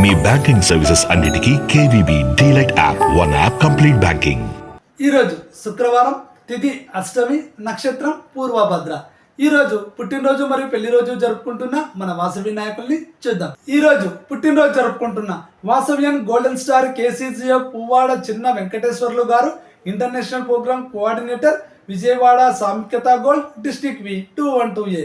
మీ banking services అన్నిటికీ KVB delight app one app complete banking. ఈరోజు శుక్రవారం తిథి అష్టమి నక్షత్రం పూర్వభద్ర. ఈరోజు పుట్టినరోజు మరియు పెళ్ళి రోజు జరుపుకుంటున్న మన వాసవి నాయకుల్ని చూద్దాం. ఈ రోజు పుట్టినరోజు జరుపుకుంటున్న Vasavyan golden star KCGF Puvvada Chinna Venkateswarlu garu international program coordinator Vijayawada Samikyata gold district V two one two A.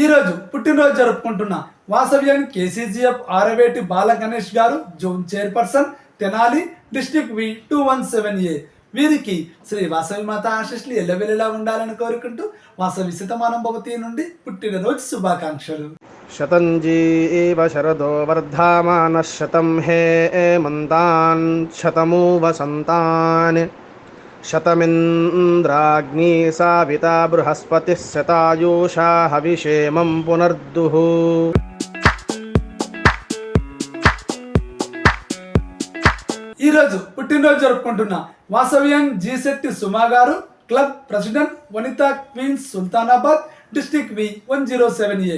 ఈరోజు పుట్టినరోజు జరుపుకుంటున్న వాసవ్యం KCGF Araveti Bala Ganesh garu zone chairperson Tenali district V two one seven A. వీరికి శ్రీ వాసవి మాత ఆశిష్లు ఎల్లవెల్లిలా ఉండాలని కోరుకుంటూ వాసవి శతమానం భవతి నుండి పుట్టినరోజు శుభాకాంక్షలు. శతంజీ శరదో వర్ధమాన శతం హే మంతాన్ శతమూ వసంతాన్ शतमिन्द्राग्नी साविता बृहस्पतिः शतायुषा हविषेमं पुनर्दुः ఈ రోజు పుట్టినరోజు జరుపుకుంటున్న వాసవ్యం జీశెట్టి సుమా గారు club president Vanitha queens Sultanabad district V one zero seven A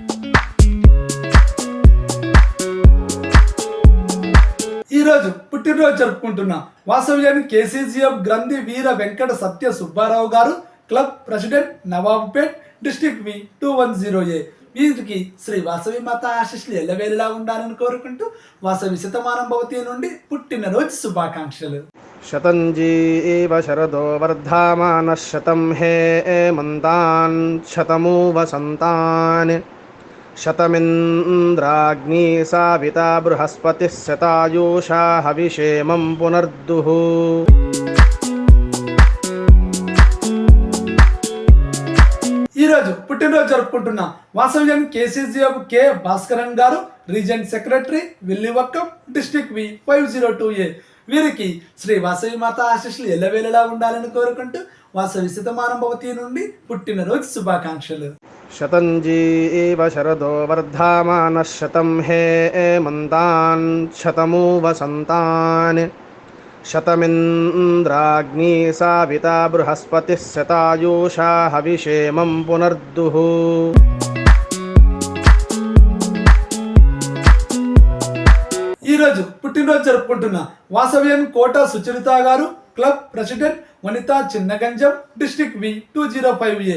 పుట్టినరోజు జరుపుకుంటున్న. వాస్తవ్యాన్ని కేసీజీఎఫ్ గ్రంథి వీర Venkata Satya Subbarao garu club president Nawabpet district V two one zero A. వీరికి శ్రీ వాసవి మాత ఆశిష్లు ఎల్లవేళలా ఉండాలని కోరుకుంటూ వాసవి శతమానం భవతి నుండి పుట్టినరోజు శుభాకాంక్షలు. శతంజీ శరదో వర్ధమాన శతం హే మంతాన్ శతమూ వసంతాన్ शतमिन्द्राग्नी साविता बृहस्पतिः शतायुषा हविषेमं पुनर्दुः ఈ రోజు పుట్టినరోజు జరుపుకుంటున్న వాసవ్యం కేసీజీఎఫ్ కె భాస్కరన్ గారు region secretary Villivakkam district V five zero two A వీరికి శ్రీ వాసవి మాత ఆశీస్సులు ఎల్లవేళలా ఉండాలని కోరుకుంటూ వాసవి శతమానం భవతి నుండి పుట్టినరోజు శుభాకాంక్షలు शतञ्जीव शरदो वर्धामानः शतं हे मन्तान् शतमु वसन्तान् शतमिन्द्राग्नी साविता बृहस्पतिः शतायुषा हविषेमं पुनर्दुः ఈ రోజు పుట్టినరోజు జరుపుకుంటున్న వాసవ్యం కోట సుచరిత గారు club president Vanitha Chinnaganjam district V two zero five A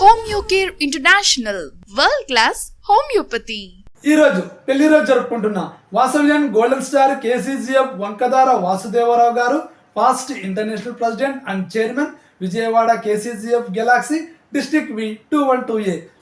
Homeocare international world class homeopathy. ఈ రోజు పెళ్ళి రోజు జరుపుకుంటున్న Vasavyan golden star KCGF Vankadara Vasudevarao garu past international president and chairman Vijayawada KCGF galaxy district V two one two A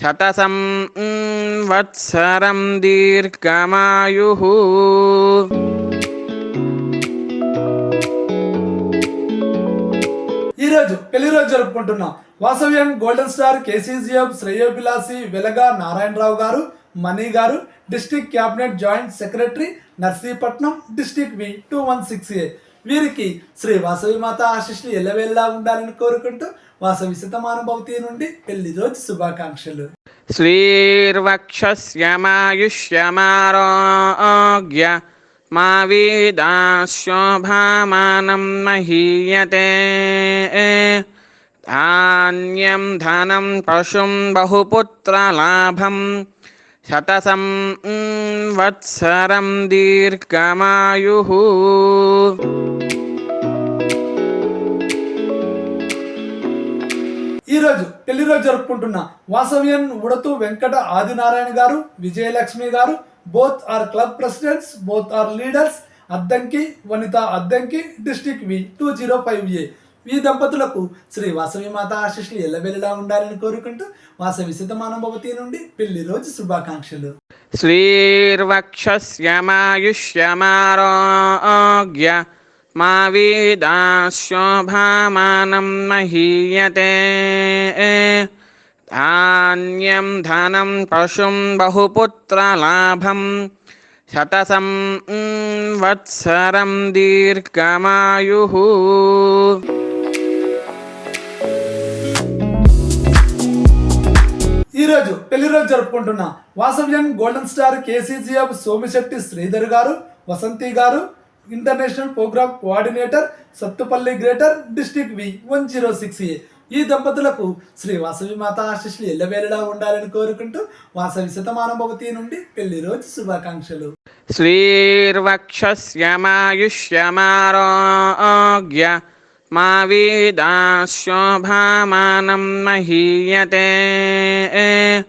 శతసం వత్సరం దీర్ఘమాయు. ఈరోజు పెళ్ళి రోజు జరుపుకుంటున్నాం. వాసవ్యం golden star KCGF శ్రేయోభిలాసి Velaga Narayanarao garu Mani garu district cabinet joint secretary Narsipatnam district V two one six A. వీరికి శ్రీ వాసవి మాత ఆశిష్లు ఎల్లవేళ్ళా ఉండాలని కోరుకుంటూ వాసవి శతమానుభవతి నుండి పెళ్ళి రోజు శుభాకాంక్షలు. శ్రీర్వక్షమాయుష్యమారోగ్య మా వీదాశోభామానం మహీయతే. ధాన్యం ధనం పశుం బహుపుత్రలాభం శతసం వత్సరం దీర్ఘమాయు. ఈరోజు పెళ్ళి రోజు జరుపుకుంటున్న వాసవ్యన్ ఉడతు Venkata Adinarayana garu Vijayalakshmi garu both are club presidents both are leaders Addanki Vanitha Addanki district V two zero five A. ఈ దంపతులకు శ్రీ వాసవి మాత ఆశిష్లు ఎల్లవెల్లలా ఉండాలని కోరుకుంటూ వాసవి సిద్ధమానభవతి నుండి పెళ్ళి రోజు శుభాకాంక్షలు. శ్రీర్వక్ష శ్యామాయుష్యమారోగ్య మా వీదాశోభామానం మహీయతే ధాన్యం ధనం పశుం బహుపుత్రలాభం శతసం వత్సరం దీర్ఘమాయు ఈరోజు పెళ్ళి రోజు జరుపుకుంటున్న Vasavyam golden star KCGF Somisetti Sridhar garu Vasanthi garu international program coordinator Sathupalli greater district V one zero six A. ఈ దంపతులకు శ్రీ వాసవి మాత ఆశిష్లు ఎల్లవేళలా ఉండాలని కోరుకుంటూ వాసవి శతమానుభవతి నుండి పెళ్ళి రోజు శుభాకాంక్షలు. శ్రీర్వక్షమాయుష్యమారోగ్య మా వీదాశోభామానం మహీయతే.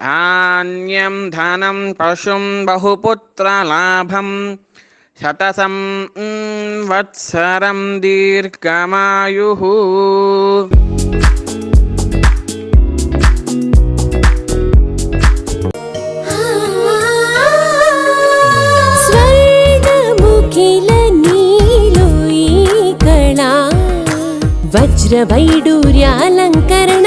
ధాన్యం ధనం పశుం బహుపుత్రలాభం శతసం వత్సరం దీర్ఘమాయు. వజ్రవైడూర్యాలంకరణ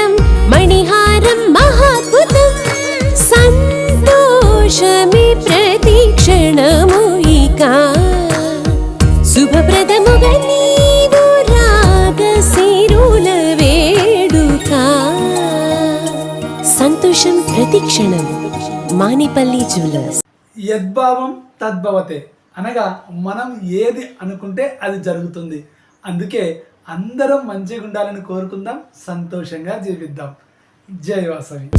ప్రతిక్షణం మానిపల్లి జ్యువెలర్స్. యద్భావం తద్భవతే. అనగా మనం ఏది అనుకుంటే అది జరుగుతుంది. అందుకే అందరం మంచిగా ఉండాలని కోరుకుందాం సంతోషంగా జీవిద్దాం. జై వాసవి.